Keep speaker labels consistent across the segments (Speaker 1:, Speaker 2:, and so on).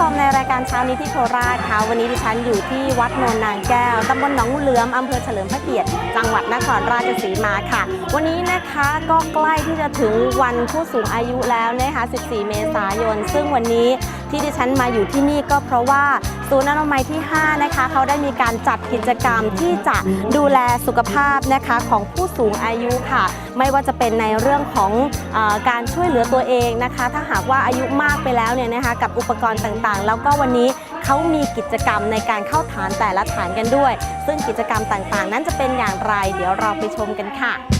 Speaker 1: ชมในรายการเช้านี้ที่โคราชค่ะวันนี้ดิฉันอยู่ที่วัดโนนนางแก้วตำบลหนองงูเหลือมอำเภอเฉลิมพระเกียรติจังหวัดนครราชสีมาค่ะ วันนี้นะคะก็ใกล้ที่จะถึงวันผู้สูงอายุแล้วนะคะ 14 เมษายน ซึ่งวันนี้ที่ดิฉันมาอยู่ที่นี่ก็เพราะว่า ศูนย์อนามัยที่ 5 นะคะเขาได้มีการจัดกิจกรรมที่จะดูแลสุขภาพนะคะของผู้สูงอายุค่ะ ไม่ว่าจะเป็นในเรื่องของอการช่วยเหลือตัวเองนะคะ ถ้าหากว่าอายุมากไปแล้วเนี่ยนะคะกับอุปกรณ์ต่างๆ แล้วก็วันนี้เขามีกิจกรรมในการเข้าฐานแต่ละฐานกันด้วย ซึ่งกิจกรรมต่างๆ นั้นจะเป็นอย่างไร เดี๋ยวเราไปชมกันค่ะ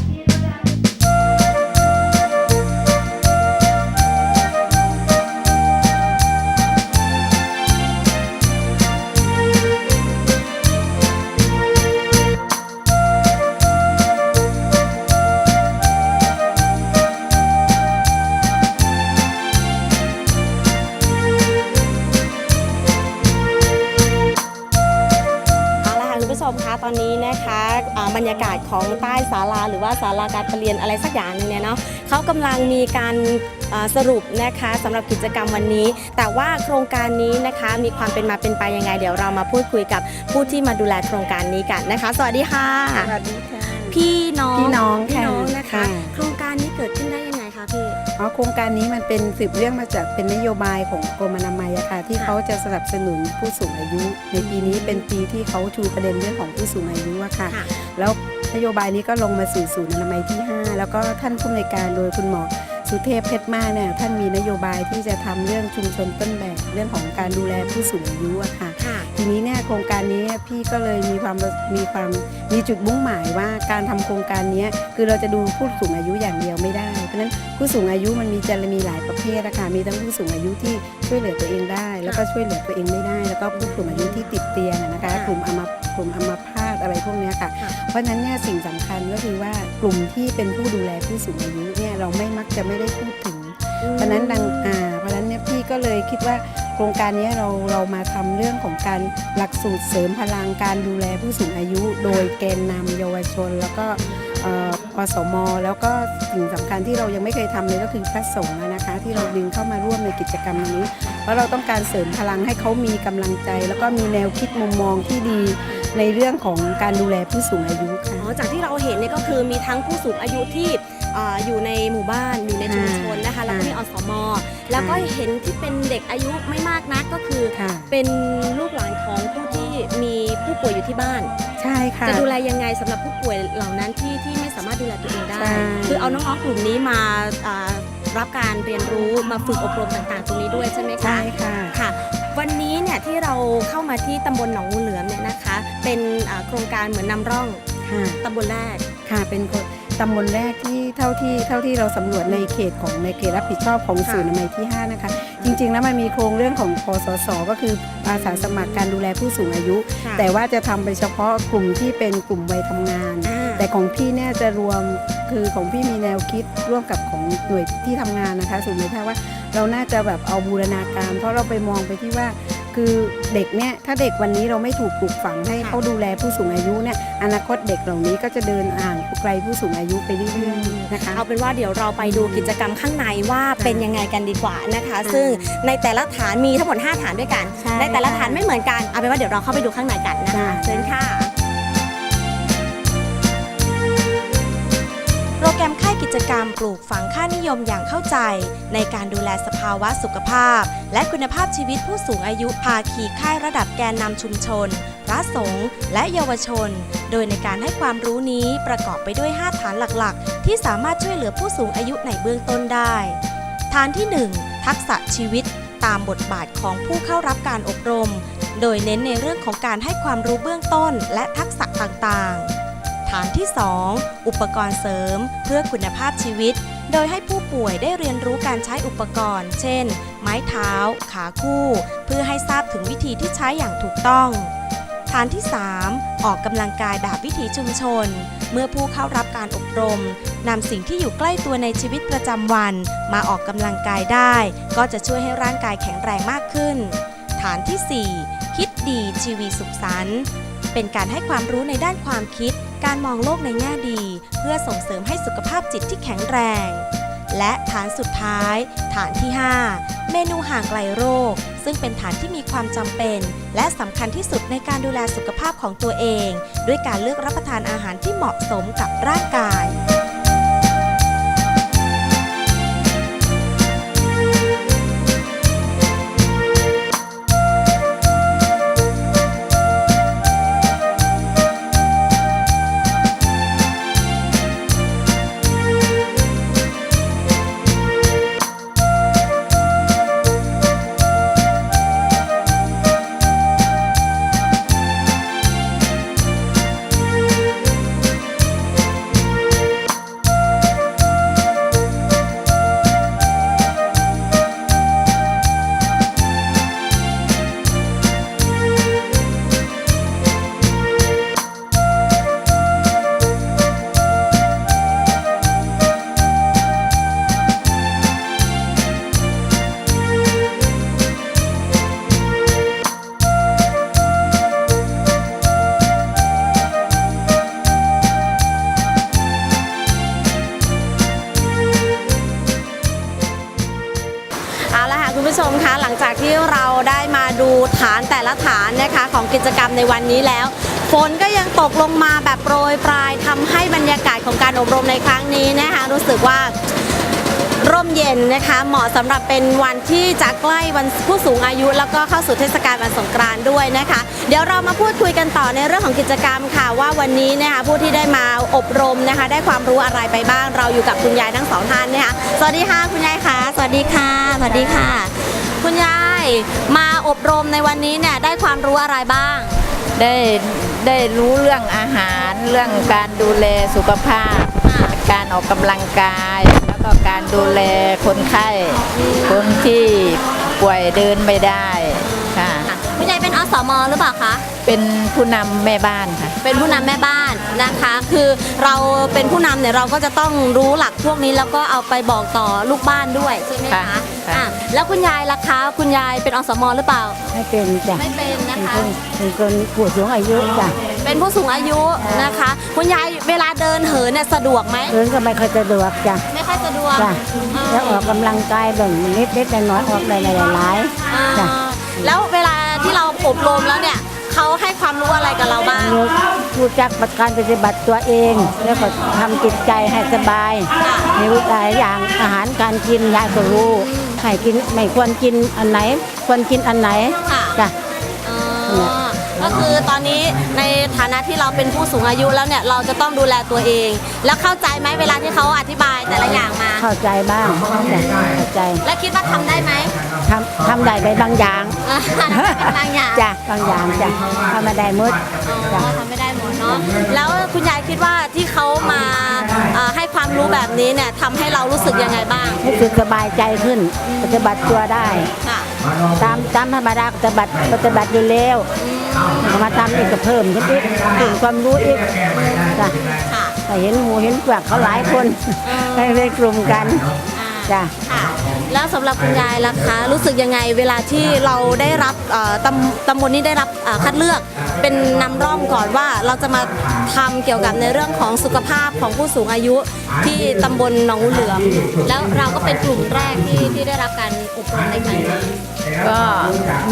Speaker 1: อนนี้นะคะอ่าบรรยากาศของใต้ศาลาหรือว่าศาลาการประเรียนอะไรสักอย่างหนึงเนี่ยเนาะเขากำลังมีการอ่าสรุปนะคะสำหรับกิจกรรมวันนี้ แต่ว่าโครงการนี้นะคะมีความเป็นมาเป็นไปยังไง เดี๋ยวเรามาพูดคุยกับผู้ที่มาดูแลโครงการนี้กันนะคะ สวัสดีค่ะ
Speaker 2: สวัสดีค่ะ
Speaker 1: พี่น้อง
Speaker 2: พี่น้อง
Speaker 1: พี่
Speaker 2: ค่ะ
Speaker 1: น้องนะคะ
Speaker 2: อ๋อโครงการนี้มันเป็นสืบเรื่องมาจากเป็นนโยบายของกรมอนามัยอะค่ะที่
Speaker 1: ค่ะ
Speaker 2: เขาจะสนับสนุนผู้สูงอายุ ในปีนี้เป็นปีที่เขาชูประเด็นเรื่องของผู้สูงอายุอะค่ะ
Speaker 1: ค่ะ
Speaker 2: แล้วนโยบายนี้ก็ลงมาสู่ศูนย์อนามัยที่ 5 แล้วก็ท่านผู้อำนวยการโดยคุณหมอ สุเทพเพชรมากเนี่ยท่านมีนโยบายที่จะทำเรื่องชุมชนต้นแบบเรื่องของการดูแลผู้สูงอายุอะค่ะ
Speaker 1: ค่ะ
Speaker 2: ทีนี้เนี่ยโครงการนี้เนี่ยพี่ก็เลยมีความมีความมีจุดมุ่งหมายว่าการทำโครงการเนี้ยคือเราจะดูผู้สูงอายุอย่างเดียวไม่ได้ เพราะฉะนั้นผู้สูงอายุมันมีจะมีหลายประเภทนะคะมีทั้งผู้สูงอายุที่ช่วยเหลือตัวเองได้ แล้วก็ช่วยเหลือตัวเองไม่ได้ แล้วก็ผู้สูงอายุที่ติดเตียงอะนะคะ
Speaker 1: ค่ะ
Speaker 2: กลุ่มอัมกลุ่มอัมพาต อะไรพวกเนี้ยค่ะ
Speaker 1: ค่ะ
Speaker 2: เพราะฉะนั้นเนี่ยสิ่งสำคัญก็คือว่ากลุ่มที่เป็นผู้ดูแลผู้สูงอายุเนี่ยเราไม่มักจะไม่ได้พูดถึง เพราะฉะนั้นดังอ่าเพราะฉะนั้นเนี่ยพี่ก็เลยคิดว่าโครงการนี้เราเรามาทำเรื่องของการหลักสูตรเสริมพลังการดูแลผู้สูงอายุ โดยแกนนำเยาวชน แล้วก็เอ่ออสม แล้วก็สิ่งสำคัญที่เรายังไม่เคยทำเลยก็คือพระสงฆ์นะคะ ที่เราดึงเข้ามาร่วมในกิจกรรมนี้ เพราะเราต้องการเสริมพลังให้เขามีกำลังใจ แล้วก็มีแนวคิดมุมมองที่ดี ในเรื่องของการดูแลผู้สูงอายุค่ะ
Speaker 1: อ๋อจากที่เราเห็นเนี่ยก็คือมีทั้งผู้สูงอายุที่อ่าอยู่ในหมู่บ้านอยู่ในชุมชนนะคะแล้วก็มีอสมแล้วก็เห็นที่เป็นเด็กอายุไม่มากนักก็คือ
Speaker 2: ค่ะ
Speaker 1: เป็นลูกหลานของผู้ที่มีผู้ป่วยอยู่ที่บ้าน
Speaker 2: ใช่ค่ะ
Speaker 1: จะดูแลยังไงสำหรับผู้ป่วยเหล่านั้นที่ที่ไม่สามารถดูแลตัวเองได้
Speaker 2: ใช่
Speaker 1: คือเอาน้องๆกลุ่มนี้มาอ่ารับการเรียนรู้มาฝึกอบรมต่างๆ ตรงนี้ด้วยใช่ไหมคะ
Speaker 2: ใช่ค่ะ
Speaker 1: ค่ะ วันนี้เนี่ย ที่เราเข้ามาที่ตำบลหนองงูเหลือมเนี่ยนะคะ เป็นอ่าโครงการเหมือนนำร่อง
Speaker 2: ค่ะ
Speaker 1: ตำบลแรก
Speaker 2: ค่ะเป็นคนตำบลแรกที่เท่าที่เท่าที่เราสำรวจในเขตของในเขตรับผิดชอบของ
Speaker 1: ค่ะ
Speaker 2: ศูนย์อนามัยที่ 5 นะคะ จริงๆ แล้วมันมีโครงเรื่องของพสสก็คืออาสาสมัครการดูแลผู้สูงอายุ
Speaker 1: ค่ะ
Speaker 2: แต่ว่าจะทำไปเฉพาะกลุ่มที่เป็นกลุ่มวัยทำงาน
Speaker 1: อ่า
Speaker 2: แต่ของพี่เนี่ยจะรวมคือของพี่มีแนวคิดร่วมกับของหน่วยที่ทำงานนะคะศูนย์หน่วยแพทย์ว่าเราน่าจะแบบเอาบูรณาการ เพราะเราไปมองไปที่ว่า คือเด็กเนี่ยถ้าเด็กวันนี้เราไม่ถูกปลูกฝังให้
Speaker 1: ค่ะ
Speaker 2: เขาดูแลผู้สูงอายุเนี่ยอนาคตเด็กเหล่านี้ก็จะเดินอ่างไกลผู้สูงอายุไปเรื่อยๆนะคะ
Speaker 1: เอาเป็นว่าเดี๋ยวเราไปดูกิจกรรมข้างในว่า
Speaker 2: ค่ะ
Speaker 1: เป็นยังไงกันดีกว่านะคะ
Speaker 2: ค่ะ
Speaker 1: ซึ่งในแต่ละฐานมีทั้งหมด 5 ฐานด้วยกัน
Speaker 2: ใช่
Speaker 1: ในแต่ละฐานไม่เหมือนกันเอาเป็นว่าเดี๋ยวเราเข้าไปดูข้างในกันนะคะ
Speaker 2: ค่ะ
Speaker 1: เชิญค่ะ รแกรมค่ายกิจกรรมปลูกฝังค่านิยมอย่างเข้าใจ ในการดูแลสภาวะสุขภาพ และคุณภาพชีวิตผู้สูงอายุภาคีค่ายระดับแกนนำชุมชน พระสงฆ์และเยาวชน โดยในการให้ความรู้นี้ประกอบไปด้วย 5 ฐานหลักๆ ที่สามารถช่วยเหลือผู้สูงอายุในเบื้องต้นได้ ฐานที่ 1 ทักษะชีวิตตามบทบาทของผู้เข้ารับการอบรม โดยเน้นในเรื่องของการให้ความรู้เบื้องต้นและทักษะต่างๆ ฐานที่ 2 อุปกรณ์เสริม เพื่อคุณภาพชีวิต โดยให้ผู้ป่วยได้เรียนรู้การใช้อุปกรณ์ เช่น ไม้เท้า ขาคู่ เพื่อให้ทราบถึงวิธีที่ใช้อย่างถูกต้องฐานที่ 3 ออกกำลังกายแบบวิถีชุมชน เมื่อผู้เข้ารับการอบรมนำสิ่งที่อยู่ใกล้ตัวในชีวิตประจำวัน มาออกกำลังกายได้ ก็จะช่วยให้ร่างกายแข็งแรงมากขึ้น ฐานที่ 4 คิดดีชีวีสุขสันต์เป็นการให้ความรู้ในด้านความคิด การมองโลกในแง่ดี เพื่อส่งเสริมให้สุขภาพจิตที่แข็งแรง และฐานสุดท้าย ฐานที่ 5 เมนูห่างไกลโรค ซึ่งเป็นฐานที่มีความจำเป็น และสำคัญที่สุดในการดูแลสุขภาพของตัวเอง ด้วยการเลือกรับประทานอาหารที่เหมาะสมกับร่างกาย ผู้ชมคะหลังจากที่เราได้มาดูฐานแต่ละฐานนะคะของกิจกรรมในวันนี้แล้ว ฝนก็ยังตกลงมาแบบโปรยปลายทำให้บรรยากาศของการอบรมในครั้งนี้นะคะรู้สึกว่า ร่มเย็นนะคะ เหมาะสำหรับเป็นวันที่จะใกล้วันผู้สูงอายุ แล้วก็เข้าสู่เทศกาลวันสงกรานต์ด้วยนะคะ เดี๋ยวเรามาพูดคุยกันต่อในเรื่องของกิจกรรมค่ะ ว่าวันนี้นะคะผู้ที่ได้มาอบรมนะคะ ได้ความรู้อะไรไปบ้าง เราอยู่กับคุณยายทั้งสองท่านนะคะสวัสดีค่ะคุณยายค่ะสวัสดีค่ะสวัสดีค่ะ คุณยายมาอบรมในวันนี้เนี่ยได้ความรู้อะไรบ้าง
Speaker 3: ได้ได้รู้เรื่องอาหารเรื่องการดูแลสุขภาพ การออกกำลังกายแล้วก็การ ดูแลคนไข้ คนที่ป่วยเดินไม่ได้ค่ะ
Speaker 1: คุณยายเป็นอสมหรือเปล่าคะ
Speaker 3: เป็นผู้นำแม่บ้านค่ะ
Speaker 1: เป็นผู้นำแม่บ้านนะคะ คือเราเป็นผู้นำเนี่ยเราก็จะต้องรู้หลักพวกนี้แล้วก็เอาไปบอกต่อลูกบ้านด้วยใช่ไหมคะ
Speaker 3: ค่ะค่ะ
Speaker 1: อะแล้วคุณยายล่ะคะคุณยายเป็นอสมหรือเปล่า
Speaker 4: ไม่เป็นจ้ะ
Speaker 1: ไม่เป็นนะ
Speaker 4: เป็น
Speaker 1: คะ
Speaker 4: คนเป็นคนผู้สูงอายุจ้ะ
Speaker 1: เป็นผู้สูงอายุนะคะ คุณยายเวลาเดินเหินเนี่ยสะดวกไหม
Speaker 4: เดินก็ไม่ค่อยสะดวกจ้ะ
Speaker 1: ไม่ค่อยสะดวก
Speaker 4: จ้ะ
Speaker 1: อ่า
Speaker 4: แล้วออกกำลังกายแบ่งนิดนิดๆน้อยๆออกหลายๆหลาย
Speaker 1: อ่า
Speaker 4: ๆจ้ะ
Speaker 1: แล้วเวลาที่เราอบรมแล้วเนี่ยเขาให้ความรู้อะไรกับเราบ้าง
Speaker 4: รู้รู้จักประการปฏิบัติตัวเอง แล้วก็ทำจิตใจให้สบาย มีรู้หลายอย่างอาหารการกินยายก็รู้ให้กินไม่ควรกินอันไหน ควรกินอันไหน
Speaker 1: ค่ะ
Speaker 4: จ้ะ
Speaker 1: อ๋อก็คือตอนนี้ในฐานะที่เราเป็นผู้สูงอายุแล้วเนี่ยเราจะต้องดูแลตัวเอง แล้วเข้าใจไหมเวลาที่เขาอธิบายแต่ละอย่างมา
Speaker 4: เข้าใจบ้างจ้ะเข้าใจ
Speaker 1: และคิดว่าทำได้ไหม
Speaker 4: ทำทำได้ไปบางอย่าง
Speaker 1: อ่าเป็น บางอย่าง
Speaker 4: จ้ะบางอย่างจ้ะทำมาได้หมด
Speaker 1: อ๋
Speaker 4: จ้ะ
Speaker 1: อทำไม่ได้หมดเนาะแล้วคุณยายคิดว่าที่เขามาเอ่อให้ความรู้แบบนี้เนี่ยทำให้เรารู้สึกยังไงบ้าง
Speaker 4: รู้สึกสบายใจขึ้นปฏิบัติตัวได้
Speaker 1: ค่ะ
Speaker 4: ตามตามธรรมดาปฏิบัติปฏิบัติอยู่แล้วมาทำอีกก็เพิ่มขึ้นอีกเพิ่มความรู้อีกจ้ะ
Speaker 1: ค่ะ
Speaker 4: แต่เห็นหมูเห็นเปลือกเขาหลายคน
Speaker 1: อืม
Speaker 4: ให้ได้กลุ่มกัน
Speaker 1: อ่า
Speaker 4: จ้ะ
Speaker 1: ค่ะ แล้วสำหรับคุณยายล่ะคะรู้สึกยังไงเวลาที่เราได้รับเอ่อตำตำบลนี้ได้รับเอ่อคัดเลือกเป็นนำร่องก่อนว่าเราจะมาทำเกี่ยวกับในเรื่องของสุขภาพของผู้สูงอายุที่ตำบลหนองเหลือมแล้วเราก็เป็นกลุ่มแรกที่ที่ได้รับการอบรมในครั้งนี้
Speaker 3: ก็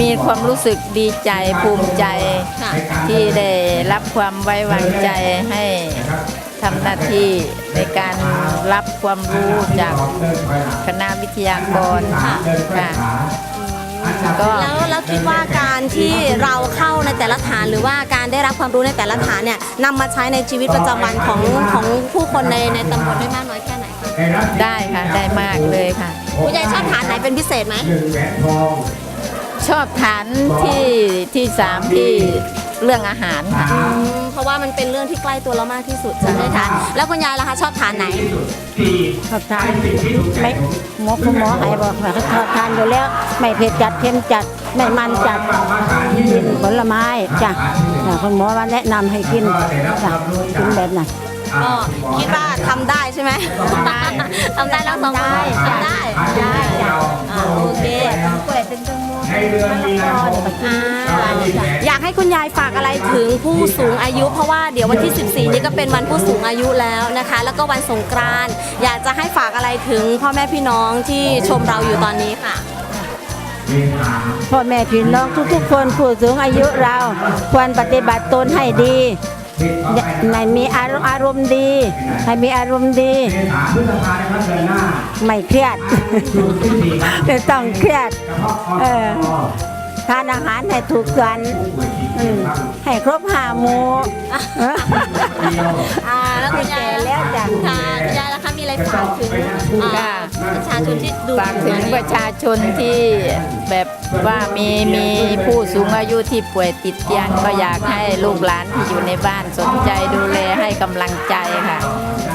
Speaker 3: มีความรู้สึกดีใจภูมิใจ
Speaker 1: ค่ะ
Speaker 3: ที่ได้รับความไว้วางใจให้ ทำหน้าที่ในการรับความรู้จากคณะวิทยากรค่ะก็
Speaker 1: แล้วแล้วคิดว่าการที่เราเข้าในแต่ละฐาน หรือว่าการได้รับความรู้ในแต่ละฐานเนี่ยนำมาใช้ในชีวิตประจำวันของของผู้คนในในตำบลได้มากน้อยแค่ไหนคะ
Speaker 3: ได้ค่ะได้มากเลยค่ะ
Speaker 1: คุณยายชอบฐานไหนเป็นพิเศษไหม
Speaker 3: ชอบฐานที่ที่สามที่ เรื่องอาหารค่ะ
Speaker 1: อืมเพราะว่ามันเป็นเรื่องที่ใกล้ตัวเรามากที่สุดใช่ไหมคะแล้วคุณยายล่ะคะชอบฐานไหน
Speaker 4: ชอบทานไม่หมอคุณหมอให้บอกว่าเขาชอบทานอยู่แล้ว ไม่เผ็ดจัดเค็มจัดไม่มันจัดกินผลไม้จ้ะจ้ะคุณหมอว่าแนะนำให้กินจ้ะกินแบบไหน
Speaker 1: ก็คิดว่าทำได้ใช่ไหมทำได้แล้วสองคนทำได้ได้อ่าโอเค
Speaker 4: กล้วยเป็นต้นมะ
Speaker 5: ในเดือนมีนาคม
Speaker 1: อ่าอยากให้คุณยายฝากอะไรถึงผู้สูงอายุ เพราะว่าเดี๋ยววันที่ 14 นี้ก็เป็นวันผู้สูงอายุแล้วนะคะ แล้วก็วันสงกรานต์อยากจะให้ฝากอะไรถึงพ่อแม่พี่น้องที่ชมเราอยู่ตอนนี้ค่ะ
Speaker 4: พ่อแม่พี่น้องทุกๆ คนผู้สูงอายุเรา ควรปฏิบัติตนให้ดี ให้มีอารมณ์อารมณ์ดีให้มีอารมณ์ดี ไม่เครียดไม่ต้องเครียด เออทานอาหารให้ถูกกันอืมให้ครบห้าหมู่เออ
Speaker 1: อ่าแล้วคุณยาย
Speaker 4: แก่แล้วจ้ะ
Speaker 1: ค่ะ คุณยายแล้วคะมีอะไรฝากถึงอ่าประชาชนที่ดู
Speaker 3: ฝากถึงประชาชนที่แบบว่ามีมีผู้สูงอายุที่ป่วยติดเตียงก็อยากให้ลูกหลานที่อยู่ในบ้านสนใจดูแลให้กำลังใจค่ะ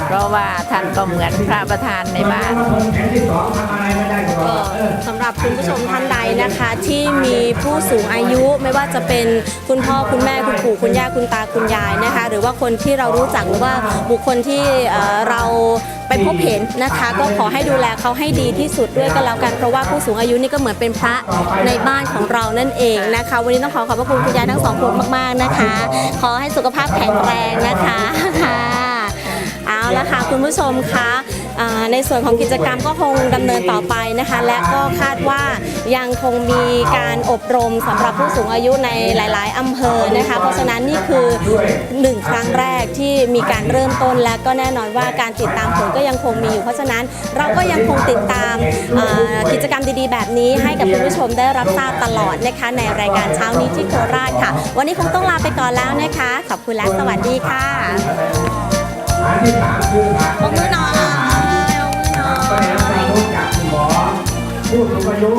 Speaker 3: เพราะว่าท่านก็เหมือนพระประธานในบ้าน
Speaker 1: ก็สำหรับคุณผู้ชมท่านใดนะคะ ที่มีผู้สูงอายุไม่ว่าจะเป็นคุณพ่อคุณแม่คุณปู่คุณย่าคุณตาคุณยายนะคะ หรือว่าคนที่เรารู้จักหรือว่าบุคคลที่เอ่อเรา ไปพบเห็นนะคะ ก็ขอให้ดูแลเขาให้ดีที่สุดด้วยก็แล้วกันเพราะว่าผู้สูงอายุนี่ก็เหมือนเป็นพระในบ้านของเรานั่นเองนะคะ วันนี้ต้องขอขอบพระคุณคุณยายทั้งสองคนมากๆนะคะ ขอให้สุขภาพแข็งแรงนะคะ ค่ะเอาละค่ะคุณผู้ชมคะอ่าในส่วนของกิจกรรมก็คงดำเนินต่อไปนะคะ และก็คาดว่ายังคงมีการอบรมสำหรับผู้สูงอายุในหลาย ๆอำเภอนะคะ เพราะฉะนั้นนี่คือหนึ่งครั้งแรกที่มีการเริ่มต้นและก็แน่นอนว่าการติดตามผลก็ยังคงมีอยู่ เพราะฉะนั้นเราก็ยังคงติดตามอ่ากิจกรรมดีๆ แบบนี้ให้กับคุณผู้ชมได้รับทราบตลอดนะคะในรายการเช้านี้ที่โคราชค่ะ วันนี้คงต้องลาไปก่อนแล้วนะคะ ขอบคุณและสวัสดีค่ะ
Speaker 5: อันที่สามคือหา
Speaker 1: ปรบมือหน่อยปรบมือหน่อย
Speaker 5: ก็ได้รับการรู้จักคุณหมอผู้สูงอายุ